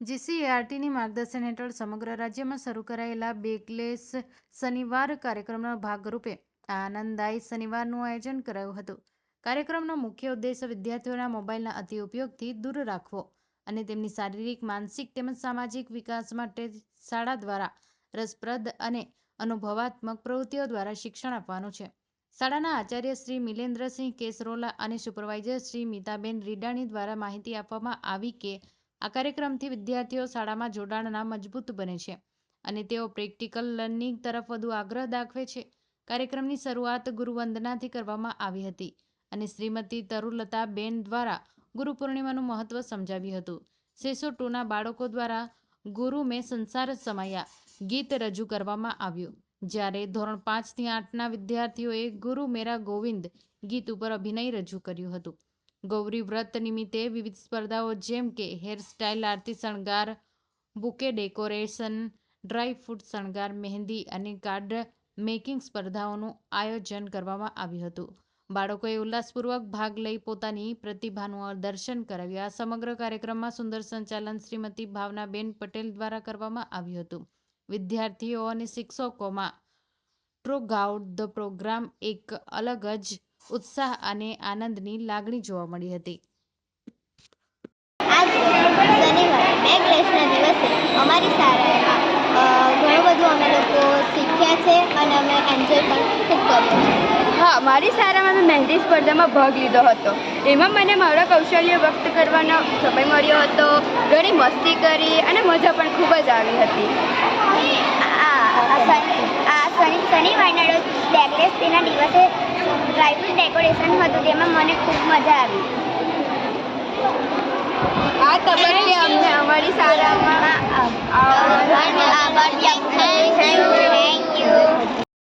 જીસીએઆરટીની માર્ગદર્શન હેઠળ સમગ્ર રાજ્યમાં શરૂ કરાયેલા બેગલેસ શનિવાર કાર્યક્રમના ભાગરૂપે આનંદદાયી શનિવારનું આયોજન કરાયું હતું. કાર્યક્રમનો મુખ્ય ઉદ્દેશ વિદ્યાર્થીઓના મોબાઈલના અતિ ઉપયોગથી દૂર રાખવો અને તેમની શારીરિક, માનસિક તેમજ સામાજિક વિકાસ માટે શાળા દ્વારા રસપ્રદ અને અનુભવાત્મક પ્રવૃત્તિઓ દ્વારા શિક્ષણ આપવાનું છે. શાળાના આચાર્ય શ્રી મિલેન્દ્રસિંહ કેસરોલા અને સુપરવાઇઝર શ્રી મિતાબેન રીડાણી દ્વારા માહિતી આપવામાં આવી કે આ કાર્યક્રમથી વિદ્યાર્થીઓ શાળામાં જોડાણના મજબૂત બને છે અને તેઓ પ્રેક્ટિકલ લર્નિંગ તરફ વધુ આગ્રહ દાખવે છે. કાર્યક્રમની શરૂઆત ગુરુવંદનાથી કરવામાં આવી હતી અને શ્રીમતી તરુલતા બેન દ્વારા ગુરુ પૂર્ણિમાનું મહત્વ સમજાવ્યું હતું. સેસો ટુના બાળકો દ્વારા ગુરુ મેં સંસાર સમાયા ગીત રજૂ કરવામાં આવ્યું. જ્યારે ધોરણ પાંચથી આઠના વિદ્યાર્થીઓએ ગુરુ મેરા ગોવિંદ ગીત ઉપર અભિનય રજૂ કર્યું હતું. ગૌરી વ્રત નિમિત્તે વિવિધ સ્પર્ધાઓ, જેમ કે હેરસ્ટાઇલ આરતી શણગાર, બુકે ડેકોરેશન, ડ્રાય ફ્રૂટ શણગાર, મહેંદી અને કાર્ડ મેકિંગ સ્પર્ધાઓનું આયોજન કરવામાં આવ્યું હતું. બાળકોએ ઉલ્લાસપૂર્વક ભાગ લઈ પોતાની પ્રતિભાનું દર્શન કરાવ્યું. આ સમગ્ર કાર્યક્રમમાં સુંદર સંચાલન શ્રીમતી ભાવનાબેન પટેલ દ્વારા કરવામાં આવ્યું હતું. વિદ્યાર્થીઓ અને શિક્ષકોમાં ટ્રો ગાઉટ ધ પ્રોગ્રામ એક અલગ જ ઉત્સાહ અને આનંદની લાગણી જોવા મળી હતી આજ શનિવારે બેકલેસના દિવસે અમારી શાળામાં ઘણું બધું અમે લોકો શીખ્યા છે અને અમે એન્જોય પણ ખૂબ કર્યો છે હા મારી શાળામાં મેં મહેંદી સ્પર્ધામાં ભાગ લીધો હતો એમાં મને મારા કૌશલ્ય વ્યક્ત કરવાનો સમય મળ્યો હતો ઘણી મસ્તી કરી અને મજા પણ ખૂબ જ આવી હતી આ આ શનિ આ શનિ શનિવારના રોજ બેકલેસ ડેના દિવસે ડ્રાયફ્રૂટ ડેકોરેશન હતું તેમાં મને ખૂબ મજા આવી. આ તબક્કે અમને અમારી શાળામાં